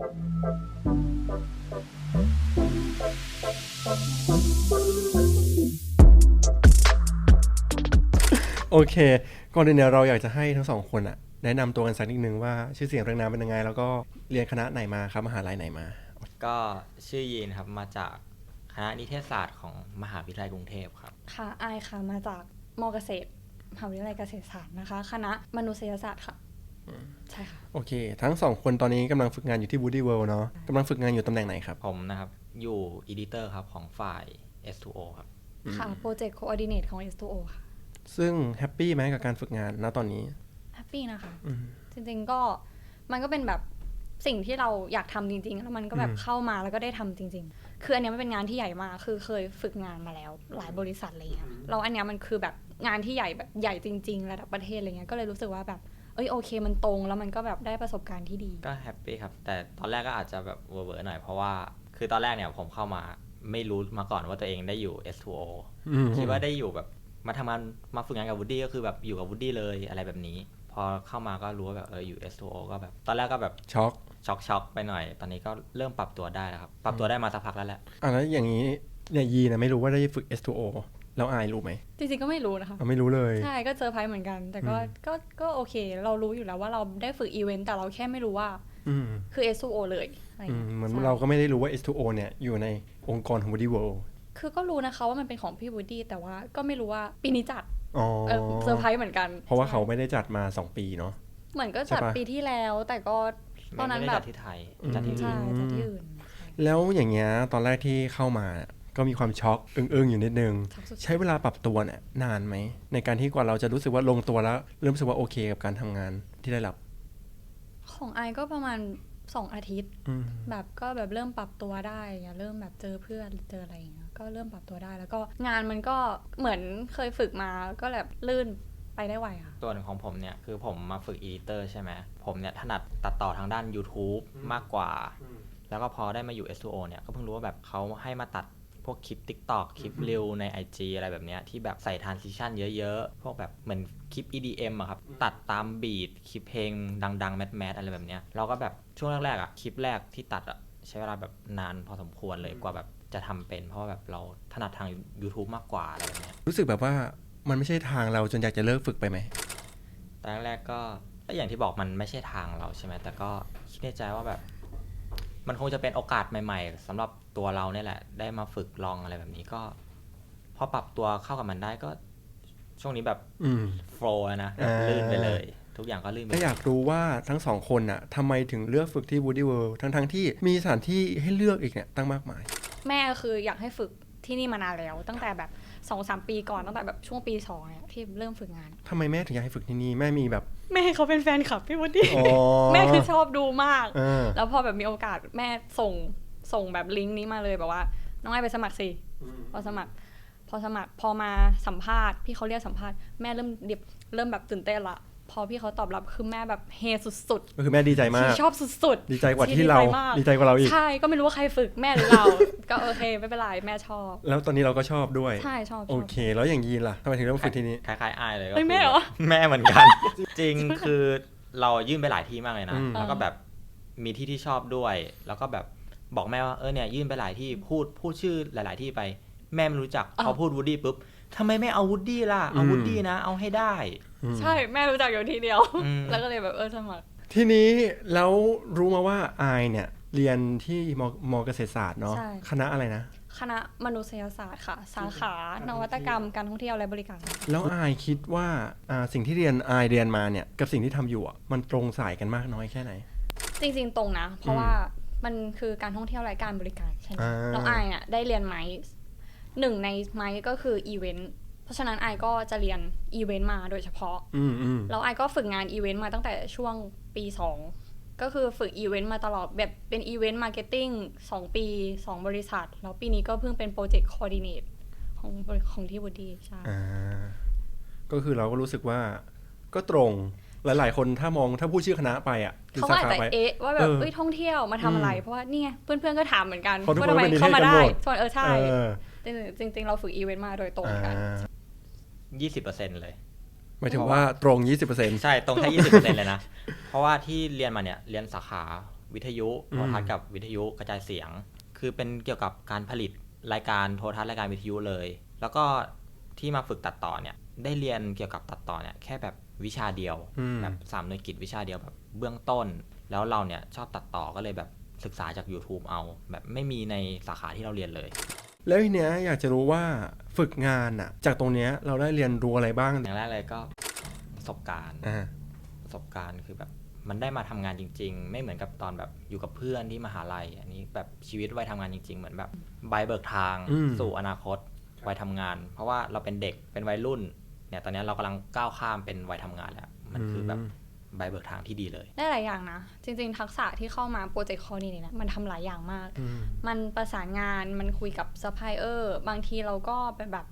โอเค ก่อนอื่นเนี่ยเราอยากจะให้ทั้งสองคนอะแนะนำตัวกันสักนิดนึงว่าชื่อเสียงเรียงนามเป็นยังไง แล้วก็เรียนคณะไหนมาครับมหาลัยไหนมา ก็ชื่อยีนครับมาจากคณะนิเทศศาสตร์ของมหาวิทยาลัยกรุงเทพครับ ค่ะอายค่ะ มาจากมอเกษตรมหาวิทยาลัยเกษตรศาสตร์นะคะ คณะมนุษยศาสตร์ค่ะ ใช่ค่ะ โอเค ทั้งสองคนตอนนี้กำลังฝึกงานอยู่ที่ Woody World เนาะกำลังฝึกงานอยู่ตำแหน่งไหนครับ ผมนะครับ อยู่อีดิเตอร์ครับ ของฝ่าย S2O ครับ ค่ะโปรเจกต์โคออดิเนตของ S2O ค่ะซึ่งแฮปปี้ไหมกับการฝึกงานณตอนนี้ แฮปปี้นะคะ อืม จริงๆก็มันก็เป็นแบบสิ่งที่เราอยากทำจริงๆ แล้วมันก็แบบอืม เข้ามาแล้วก็ได้ทำจริง ๆ คืออันเนี้ยมันเป็นงานที่ใหญ่มากคือเคยฝึกงานมาแล้ว หลายบริษัทอะไรเงี้ยแล้วอันเนี้ยมันคือแบบงานที่ใหญ่แบบใหญ่จริง ๆ ระดับประเทศอะไรเงี้ยก็เลยรู้สึกว่าแบบเอ้ยโอเค มันตรงแล้วมันก็แบบได้ประสบการณ์ที่ดี ก็แฮปปี้ครับ แต่ตอนแรกก็อาจจะแบบเวอร์ๆหน่อยเพราะว่า คือตอนแรกเนี่ยผมเข้ามาไม่รู้มาก่อนว่าตัวเองได้อยู่ S2O อืมคิดว่าได้อยู่แบบมาทำงานมาฝึกงานกับวูดดี้ก็คือแบบอยู่กับวูดดี้เลยอะไรแบบนี้ พอเข้ามาก็รู้ว่าแบบเอออยู่ S2O ก็แบบ ตอนแรกก็แบบช็อกช็อกช็อกๆไปหน่อย ตอนนี้ก็เริ่มปรับตัวได้แล้วครับ ปรับตัวได้มาสักพักแล้วแหละอะแล้วอย่างนี้เนี่ยยีนะไม่รู้ว่าได้ฝึก S2O แล้วอายรู้ไหมจริงๆก็ไม่รู้นะคะ อะไม่รู้เลย ใช่ก็เจอไพรส์เหมือนกัน แต่ก็อืม ก็ก็โอเค เรารู้อยู่แล้วว่าเราได้ฝึกอีเวนต์แต่เราแค่ไม่รู้ว่าอืมคือ S2O เลยอะไรอืเงี้มยเหมือนใช่เราก็ไม่ได้รู้ว่า S2O เนี่ยอยู่ในองค์กรของ Woody World คือก็รู้นะคะว่ามันเป็นของพี่วูดดี้แต่ว่าก็ไม่รู้ว่าปีนี้จัดอ๋อเออเซอร์ไพรส์เหมือนกันเพราะว่าเขาใช่ไม่ได้จัดมา 2 ปีเนาะ เหมือนก็ใช่จัดปะ ปีที่แล้ว แต่ก็ตอนนั้นไม่แบได้บจัดที่ไทยอืมจัดที่อื่ใช่นจัดที่อื่น แล้วอย่างเงี้ยตอนแรกที่เข้ามา ก็มีความช็อกอึ้งๆอยู่นิดนึงช็อกสุดๆใช้เวลาปรับตัวเนี่ยนานไหม ในการที่กว่าเราจะรู้สึกว่าลงตัวแล้ว เริ่มรู้สึกว่าโอเคกับการทำงานที่ได้รับ ของไอก็ประมาณสองอาทิตย์อืมแบบก็แบบเริ่มปรับตัวได้อย่างเงี้ยเริ่มแบบเจอเพื่อนเจออะไรอย่างเงี้ยก็เริ่มปรับตัวได้แล้วก็งานมันก็เหมือนเคยฝึกมาก็แบบลื่นไปได้ไวค่ะส่วนของผมเนี่ยคือผมมาฝึกอีดิเตอร์ใช่ไหมผมเนี่ยถนัดตัดต่อทางด้าน YouTube มากกว่า แล้วก็พอได้มาอยู่ S2O เนี่ยก็เพิ่งรู้ว่าแบบเขาให้มาตัด พวกคลิป TikTok คลิปเร็วใน IG อะไรแบบเนี้ยที่แบบใส่ transition เยอะๆ พวกแบบเหมือนคลิป EDM อะครับ ตัดตามบีทคลิปเพลงดังๆ แมสๆอะไรแบบเนี้ยเราก็แบบช่วงแรกๆอะคลิปแรกที่ตัดอะใช้เวลาแบบนานพอสมควรเลยกว่าแบบจะทำเป็น เพราะว่าแบบเราถนัดทาง YouTube มากกว่าอะไรแบบเนี้ยรู้สึกแบบว่ามันไม่ใช่ทางเราจนอยากจะเลิกฝึกไปไหมตอนแรกๆก็ก็อย่างที่บอกมันไม่ใช่ทางเราใช่ไหมแต่ก็คิดในใจว่าแบบ มันคงจะเป็นโอกาสใหม่ ๆสำหรับตัวเราเนี่ยแหละ ได้มาฝึกลองอะไรแบบนี้ก็พอปรับตัวเข้ากับมันได้ก็ ช่วงนี้แบบอืม โฟล์นะแบบอ่าลื่นไปเลย ทุกอย่างก็ลื่นไปถ้าอยากรู้ว่าทั้งสองคนน่ะทำไมถึงเลือกฝึกที่ Woody World ทั้งๆที่มีสถานที่ให้เลือกอีกเนี่ยตั้งมากมาย แม่คืออยากให้ฝึกที่นี่มานานแล้ว ตั้งแต่แบบ สองสามปีก่อนตั้งแต่แบบช่วงปีสองเนี่ยที่เริ่มฝึกงาน ทำไมแม่ถึงอยากให้ฝึกที่นี่แม่มีแบบ แม่เขาเป็นแฟนคลับพี่วูดดี้อ๋อแม่คือชอบดูมาก เออ แล้วพอแบบมีโอกาสแม่ส่งส่งแบบลิงก์นี้มาเลยแบบว่า น้องไอไปสมัครสิพอสมัคร พอสมัครพอมาสัมภาษณ์พี่เขาเรียกสัมภาษณ์แม่เริ่มเดียบเริ่มแบบตื่นเต้นละ พอพี่เขาตอบรับคือแม่แบบเฮสุดก็คือแม่ดีใจๆมาที่กชอบสุดๆ ดีใจกว่าที่เราดีใจมากดีใจกว่าเราอีก ใช่ ก็ไม่รู้ว่าใครฝึกแม่หรือเรา ก็โอเคไม่เป็นไรแม่ชอบ แล้วตอนนี้เราก็ชอบด้วย ใช่ชอบชโออบเค แล้วอย่างยีนล่ะทำไมถึงเริ่มฝึกที่นี่คล้ายๆอ้ายเลยก็เฮ้ยคืแม่เหรอ แม่เหมือนกัน จริงคือเรายื่นไปหลายที่มากเลยนะอืมแล้วก็แบบมีที่ที่ชอบด้วย แล้วก็แบบบอกแม่ว่าเออเนี่ยยื่นไปหลายที่พูดพูดชื่อหลาย ๆ ที่ไป แม่ไม่รู้จักพอพูดวูดดี้ปุ๊บทำไมไม่เอาวูดดี้ล่ะ เอาวูดดี้นะ เอาให้ได้อืม ใช่แม่รู้จักอยู่ทีเดียวอืมแล้วก็เลยแบบเออสมัคร ทีนี้แล้วรู้มาว่าอายเนี่ย เรียนที่มมเกษตรศาสตร์เนาะใช่ คณะอะไรนะ คณะมนุษยศาสตร์ค่ะ สาขานวัตกรรมการท่องเที่ยวและบริการ แล้วอายคิดว่าอ่าสิ่งที่เรียนอายเรียนมาเนี่ยกับสิ่งที่ทำอยู่อะมันตรงสายกันมากน้อยแค่ไหน จริงๆ ตรงนะ เพอืราะมว่ามันคือการท่องเที่ยวและการบริการใช่ไหมอ่า แล้วไออะได้เรียนไม้หนึ่งในไม้ก็คืออีเวนต์เพ ราะฉะนั้นไอก็จะเรียนอีเวนต์มาโดยเฉพาะอืมอืมแล้วไอก็ฝึกงานอีเวนต์มาตั้งแต่ช่วงปีสองก็คือฝึกอีเวนต์มาตลอดแบบเป็นอีเวนต์มาร์เก็ตติ้งสองปีสองบริษัท แล้วปีนี้ก็เพิ่งเป็นโปรเจกต์คอร์ดิเนตของบริของที่วูดดี้ใช่อ่าก็คือเราก็รู้สึกว่าก็ตรงหลาย ๆ คนถ้ามองถ้าพูดชื่อคณะไปอะหรือเขาสาอาจขาจะไปเอ๊ะว่าแบบเออเอ้ยท่องเที่ยวมาทำอะไรอืมเพราะว่านี่ไงเพื่อน ๆ ก็ถามเหมือนกันเพราะทุกว่าคนทำไมเป็นนิเทศเข้ามากันได้หมดส่วนเออใช่เออจริงๆจริง ๆ เราฝึกอีเวนต์มาโดยตรงเหมือนกันอ่า ยี่สิบเปอร์เซ็นเลยหมายถึงว่าตรง20%ใช่ตรงแค่ยี่สิบเปอร์เซ็นเลยนะ เพราะว่าที่เรียนมาเนี่ยเรียนสาขาวิทยุโทรทัศน์กับวิทยุกระจายเสียง คือเป็นเกี่ยวกับการผลิตรายการโทรทัศน์รายการวิทยุเลย แล้วก็ที่มาฝึกตัดต่อเนี่ย ได้เรียนเกี่ยวกับตัดต่อเนี่ยแค่แบบวิชาเดียวอืมแบบสามหน่วยกิจวิชาเดียวแบบเบื้องต้น แล้วเราเนี่ยชอบตัดต่อก็เลยแบบศึกษาจาก YouTube เอา แบบไม่มีในสาขาที่เราเรียนเลย แล้วทีเนี้ยอยากจะรู้ว่าฝึกงานอะจากตรงเนี้ยเราได้เรียนรู้อะไรบ้างอย่างแรกเลยก็ประสบการณ์อ่าประสบการณ์คือแบบมันได้มาทำงานจริง ๆ ไม่เหมือนกับตอนแบบอยู่กับเพื่อนที่มหาลัย อันนี้แบบชีวิตวัยทำงานจริง ๆ เหมือนแบบใบเบิกทางอืม สู่อนาคตวัยทำงาน เพราะว่าเราเป็นเด็กเป็นวัยรุ่นเนี่ยตอนนี้เรากำลังก้าวข้ามเป็นวัยทำงานแล้วมันคือแบบ ใบเบิกทางที่ดีเลยได้หลายอย่างนะ จริง ๆ ทักษะที่เข้ามาโปรเจกต์คอนี้เนี่ยนะมันทำหลายอย่างมากอืมมันประสานงานมันคุยกับซัพพลายเออร์บางทีเราก็ไปแบบ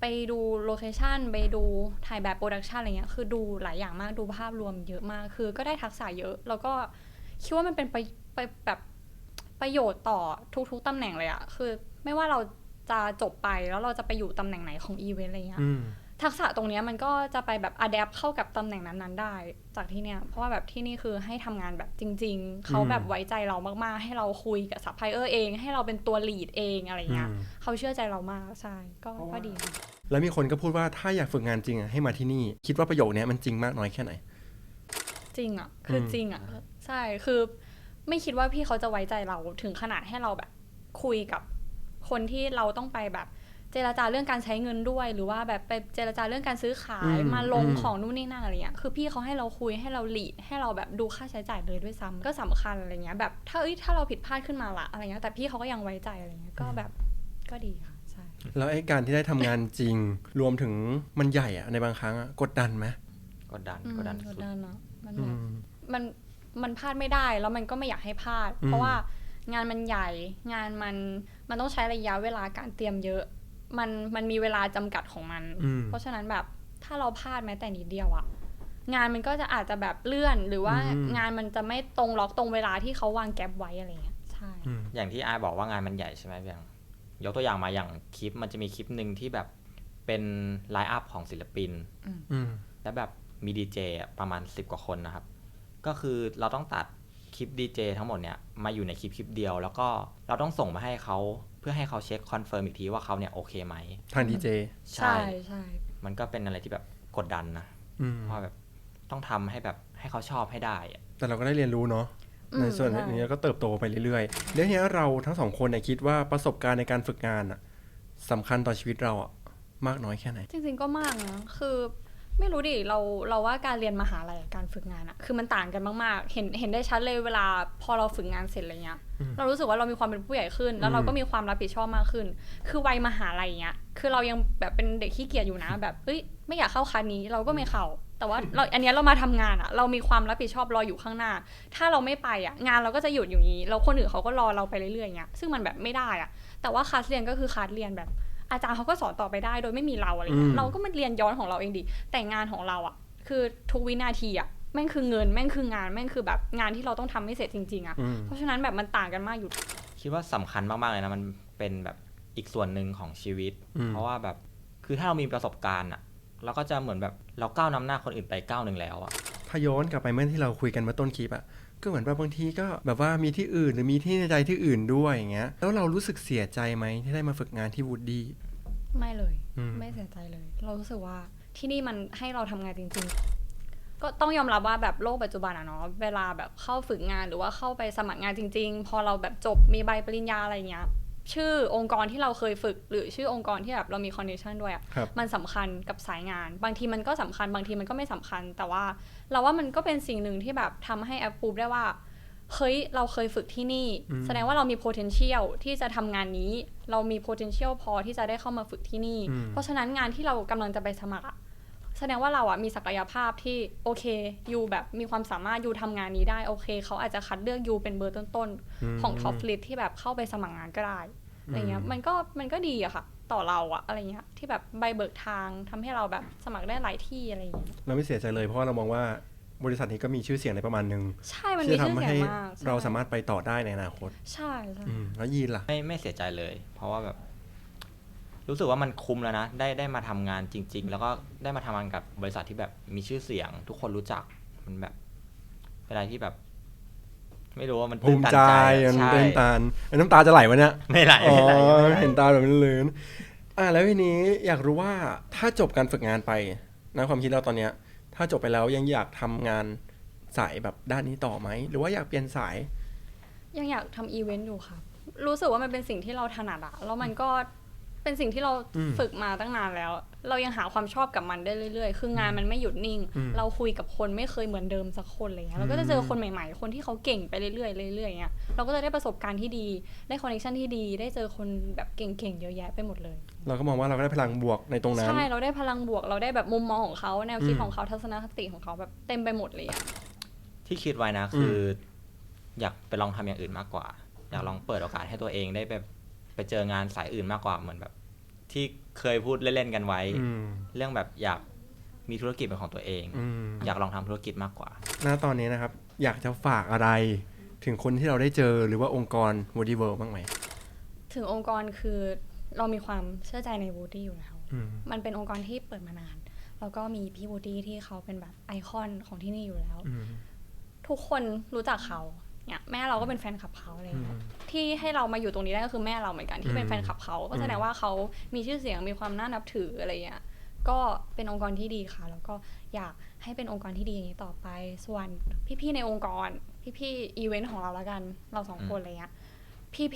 ไปดูโลเคชันไปดูถ่ายแบบโปรดักชันอะไรเงี้ยคือดูหลายอย่างมากดูภาพรวมเยอะมาก คือก็ได้ทักษะเยอะ แล้วก็คิดว่ามันเป็นไปไปแบบประโยชน์ต่อทุกๆตำแหน่งเลยอะคือไม่ว่าเราจะจบไปแล้วเราจะไปอยู่ตำแหน่งไหนของอีเวนต์อะไรเงี้ยอืม ทักษะตรงเนี้ยมันก็จะไปแบบอัดแอปเข้ากับตำแหน่งนั้นๆได้ จากที่เนี่ยเพราะว่าแบบที่นี่คือให้ทำงานแบบจริง ๆ เขาแบบไว้ใจเรามากๆ ให้เราคุยกับซัพพลายเออร์เอง ให้เราเป็นตัวลีดเองอะไรเงี้ยอืม เขาเชื่อใจเรามากใช่ก็ก็ดีค่ะ แล้วมีคนก็พูดว่าถ้าอยากฝึกงานจริงอะให้มาที่นี่ คิดว่าประโยคเนี้ยมันจริงมากน้อยแค่ไหน จริงอะ คืออม จริงอะ ใช่ คือไม่คิดว่าพี่เขาจะไว้ใจเราถึงขนาดให้เราแบบคุยกับคนที่เราต้องไปแบบเจรจาเรื่องการใช้เงินด้วย หรือว่าแบบไปเจรจาเรื่องการซื้อขายอืมมาลงอืมของนู่นนี่นั่นอะไรเงี้ยคือพี่เขาให้เราคุยให้เราหลีดให้เราแบบดูค่าใช้จ่ายเลยด้วยซ้ำก็สำคัญอะไรเงี้ยแบบถ้าเอ้ยถ้าเราผิดพลาดขึ้นมาละอะไรเงี้ยแต่พี่เขาก็ยังไว้ใจอะไรเงี้ยก็แบบก็ดีค่ะใช่แล้วไอ้การที่ได้ทำงานจริง รวมถึงมันใหญ่อะในบางครั้งอะกดดันไหมกดดันอืมกดดันกสุดดดันเนาะมันอืแบบมมันมันพลาดไม่ได้แล้วมันก็ไม่อยากให้พลาดอืมเพราะว่างานมันใหญ่งานมันมันต้องใช้ระยะเวลาการเตรียมเยอะ มันมันมีเวลาจำกัดของมันอืมเพราะฉะนั้นแบบถ้าเราพลาดแม้แต่นิดเดียวอะงานมันก็จะอาจจะแบบเลื่อนหรือว่าอืมงานมันจะไม่ตรงล็อกตรงเวลาที่เขาวางแก๊ปไว้อะไรเงี้ยใช่อืมอย่างที่อายบอกว่างานมันใหญ่ใช่ไหมเพียงยกตัวอย่างมาอย่างคลิปมันจะมีคลิปหนึ่งที่แบบเป็นไลฟ์อัพของศิลปินอืมแล้วแบบมีดีเจประมาณ10กว่าคนนะครับ ก็คือเราต้องตัดคลิปดีเจทั้งหมดเนี่ยมาอยู่ในคลิปคลิปเดียว แล้วก็เราต้องส่งมาให้เขาเพื่อให้เขาเช็คคอนเฟิร์มอีกทีว่าเขาเนี่ยโอเคไหมทางดีเจใช่ใช่มันก็เป็นอะไรที่แบบกดดันนะอืมเพราะแบบต้องทำให้แบบให้เขาชอบให้ได้อะแต่เราก็ได้เรียนรู้เนาะอืมในส่วนใช่นี้ก็เติบโตไปเรื่อยๆแล้วทีเนี้ยเราทั้งสองคนเนี่ยคิดว่าประสบการณ์ในการฝึกงานอะสำคัญต่อชีวิตเราอะมากน้อยแค่ไหน จริงๆก็มากนะคือ ไม่รู้ดิเราเราว่าการเรียนมหาลัยกับการฝึกงานอะคือมันต่างกันมากๆ เห็นเห็นได้ชัดเลยเวลาพอเราฝึกงานเสร็จอะไรเงี้ยอืมเรารู้สึกว่าเรามีความเป็นผู้ใหญ่ขึ้น แล้วเราก็มีความรับผิดชอบมากขึ้น คือวัยมหาลัยเงี้ยคือเรายังแบบเป็นเด็กขี้เกียจอยู่นะ แบบเอ้ยไม่อยากเข้าคลาสนี้เราก็ไม่เข้าแต่ว่าเราอันเนี้ยเรามาทำงานอะเรามีความรับผิดชอบรออยู่ข้างหน้า ถ้าเราไม่ไปอะงานเราก็จะหยุดอย่างนี้แล้วคนอื่นเขาก็รอเราไปเรื่อยๆเงี้ยซึ่งมันแบบไม่ได้อะแต่ว่าคลาสเรียนก็คือคลาสเรียนแบบ อาจารย์เขาก็สอนต่อไปได้ โดยไม่มีเราอะไรเงี้อืยมเราก็มาเรียนย้อนของเราเองดิแต่งานของเราอะคือทุกวินาทีอะแม่งคือเงินแม่งคืองานแม่งคือแบบงานที่เราต้องทำให้เสร็จจริงๆอะอืมเพราะฉะนั้นแบบมันต่างกันมากอยู่ คิดว่าสำคัญมากๆเลยนะมันเป็นแบบอีกส่วนหนึ่งของชีวิตอืมเพราะว่าแบบคือถ้าเรามีประสบการณ์อะเราก็จะเหมือนแบบเราก้าวนำหน้าคนอื่นไปก้าวหนึ่งแล้วอะถ้าย้อนกลับไปเมื่อที่เราคุยกันเมื่อต้นคลิปอะก็เหมือนแบบบางทีก็แบบว่ามีที่อื่นหรือมีที่ในใจที่อื่นด้วยอย่างเงี้ยแล้วเรารู้สึกเสียใจไหมที่ได้มาฝึกงานที่วูดดี้ ไม่เลย อืม ไม่เสียใจเลย เรารู้สึกว่าที่นี่มันให้เราทำงานจริง ๆ ก็ต้องยอมรับว่าแบบโลกปัจจุบันอะเนาะเวลาแบบเข้าฝึกงานหรือว่าเข้าไปสมัครงานจริง ๆ พอเราแบบจบมีใบปริญญาอะไรเงี้ย ชื่อองค์กรที่เราเคยฝึก หรือชื่อองค์กรที่แบบเรามีคอนเนคชันด้วยอะครับ มันสำคัญกับสายงาน บางทีมันก็สำคัญบางทีมันก็ไม่สำคัญ แต่ว่า เราว่ามันก็เป็นสิ่งหนึ่งที่แบบทำให้แอปพูดได้ว่า เฮ้ยเราเคยฝึกที่นี่อืมแสดงว่าเรามี potential ที่จะทำงานนี้ เรามี potential พอที่จะได้เข้ามาฝึกที่นี่อืมเพราะฉะนั้นงานที่เรากำลังจะไปสมัครอะแสดงว่าเราอะมีศักยภาพที่โอเคยูแบบมีความสามารถยูทำงานนี้ได้โอเค เขาอาจจะคัดเลือกยูเป็นเบอร์ต้นๆ ของท็อปลิสที่แบบเข้าไปสมัครงานก็ได้อะไรเงี้ยมันก็มันก็ดีอะค่ะ ต่อเราอะอะไรเงี้ยที่แบบใบเบิกทางทำให้เราแบบสมัครได้หลายที่อะไรเงี้ยเราไม่เสียใจเลยเพราะว่าเรามองว่า บริษัทนี้ก็มีชื่อเสียงในประมาณหนึ่งใช่มันที่มีจะชื่อทำเสียให้งมากใช่เราสามารถไปต่อได้ในอนาคตใช่ใช่อืมแล้วยีนล่ะ ไม่ไม่เสียใจเลย เพราะว่าแบบ รู้สึกว่ามันคุ้มแล้วนะ ได้ได้มาทำงานจริง ๆ แล้วก็ได้มาทำงานกับบริษัทที่แบบมีชื่อเสียง ทุกคนรู้จักมันแบบเป็นอะไรที่แบบ ไม่รู้ว่ามันภูตื้นมิตันใจใจมันใช่ตื้นตันเอ้ยน้ำตาจะไหลวะเนี่ย ไม่ไหลอ๋อ ไม่ไหลไม่ไหล เห็นตาแบบนี้เลยอะแล้วทีนี้อยากรู้ว่าถ้าจบการฝึกงานไปนะความคิดเราตอนเนี้ย ถ้าจบไปแล้วยังอยากทำงานสายแบบด้านนี้ต่อไหม หรือว่าอยากเปลี่ยนสาย ยังอยากทำอีเวนต์อยู่ค่ะ รู้สึกว่ามันเป็นสิ่งที่เราถนัดอะแล้วมันก็ เป็นสิ่งที่เราอืมฝึกมาตั้งนานแล้ว เรายังหาความชอบกับมันได้เรื่อยๆ คืองานมันไม่หยุดนิ่งอืมเราคุยกับคนไม่เคยเหมือนเดิมสักคนอะไรเงี้ยเราก็จะเจอคนใหม่ๆ คนที่เขาเก่งไปเรื่อยๆเรื่อยๆอย่างเงี้ยเราก็จะได้ประสบการณ์ที่ดีได้คอนเนคชันที่ดี ได้เจอคนแบบเก่งๆเยอะแยะไปหมดเลย เราก็มองว่าเราก็ได้พลังบวกในตรงนั้นใช่เราได้พลังบวกเราได้แบบมุมมองของเขาแนวคิดอืมของเขาทัศนคติของเขาแบบเต็มไปหมดเลยอะที่คิดไว้นะคือออยากไปลองทำอย่างอื่นมากกว่า อยากลองเปิดโอกาสให้ตัวเองได้ไป ไปเจองานสายอื่นมากกว่าเหมือนแบบ ที่เคยพูดเล่นๆกันไว้อืมเรื่องแบบอยากมีธุรกิจเป็นของตัวเองอืมอยากลองทำธุรกิจมากกว่าณตอนนี้นะครับ อยากจะฝากอะไร ถึงคนที่เราได้เจอหรือว่าองค์กร Woody World บ้างไหมถึงองค์กรคือเรามีความเชื่อใจในวูดี้อยู่แล้วอืมมันเป็นองค์กรที่เปิดมานาน แล้วก็มีพี่วูดี้ที่เขาเป็นแบบไอคอนของที่นี่อยู่แล้วอืมทุกคนรู้จักเขา เนี่ยแม่เราก็เป็นแฟนคลับเขาอะไรอืเงี้มยที่ให้เรามาอยู่ตรงนี้ได้ก็คือแม่เราเหมือนกันที่เป็นอืมแฟนคลับเขาก็แสดอืงมว่าเขามีชื่อเสียงมีความน่านับถืออะไรเงี้ยก็เป็นองค์กรที่ดีค่ะ แล้วก็อยากให้เป็นองค์กรที่ดีอย่างนี้ต่อไป ส่วนพี่ๆในองค์กร พี่ๆอีเวนต์ของเราละกัน เราสองคนอะไรเงี้ย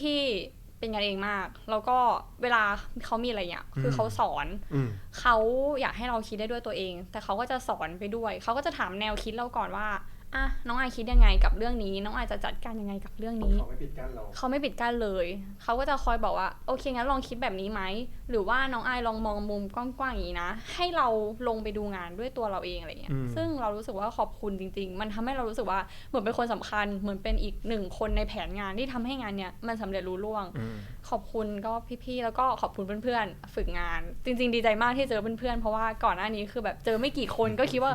พี่ๆเป็นกันเองมาก แล้วก็เวลาเขามีอะไรเงี้ยคือเขาสอนอืมเขาอยากให้เราคิดได้ด้วยตัวเอง แต่เขาก็จะสอนไปด้วย เขาก็จะถามแนวคิดเราก่อนว่า อะน้องอายคิดยังไงกับเรื่องนี้ น้องอายจะจัดการยังไงกับเรื่องนี้ เขาไม่ปิดกั้นเราเขาไม่ปิดกั้นเลย เขาก็จะคอยบอกว่าโอเคงั้นลองคิดแบบนี้ไหม หรือว่าน้องอายลองมองมุมกว้างๆอย่างนี้นะ ให้เราลงไปดูงานด้วยตัวเราเองอะไรเงี้ย อืม ซึ่งเรารู้สึกว่าขอบคุณจริง ๆ มันทำให้เรารู้สึกว่าเหมือนเป็นคนสำคัญ เหมือนเป็นอีกหนึ่งคนในแผนงานที่ทำให้งานเนี้ยมันสำเร็จรุ่ล่วง อืม ขอบคุณก็พี่ๆ แล้วก็ขอบคุณเพื่อนๆ ฝึกงาน จริงๆ ดีใจมากที่เจอเพื่อนๆ เพราะว่าก่อนหน้านี้คือแบบเจอไม่กี่คนก็คิดว่า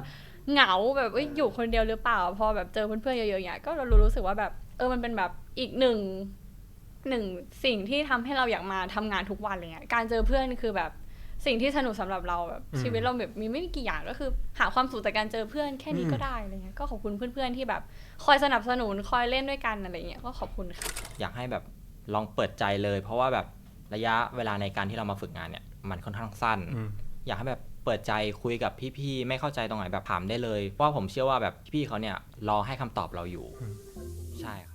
เหงาแบบเอ้ยอยู่คนเดียวหรือเปล่า พอแบบเจอเพื่อนๆเยอะๆอย่างเงี้ยก็เรารู้สึกว่าแบบเออมันเป็นแบบอีกหนึ่งหนึ่งสิ่งที่ทำให้เราอยากมาทำงานทุกวันอะไรเงี้ยการเจอเพื่อนคือแบบสิ่งที่สนุกสำหรับเราแบบอืมชีวิตเราแบบมีไม่กี่อย่างก็คือ หาความสุขจากการเจอเพื่อนแค่นี้อืมก็ได้อะไรเงี้ยก็ขอบคุณเพื่อนๆที่แบบ คอยสนับสนุนคอยเล่นด้วยกันอะไรเงี้ยก็ขอบคุณค่ะอยากให้แบบลองเปิดใจเลย เพราะว่าแบบระยะเวลาในการที่เรามาฝึกงานเนี่ย มันค่อนข้างสั้นอืมอยากให้แบบ เปิดใจคุยกับพี่ๆไม่เข้าใจตรงไหนแบบถามได้เลยเพราะว่าผมเชื่อว่าแบบพี่ๆเขาเนี่ยรอให้คำตอบเราอยู่อืมใช่ครับ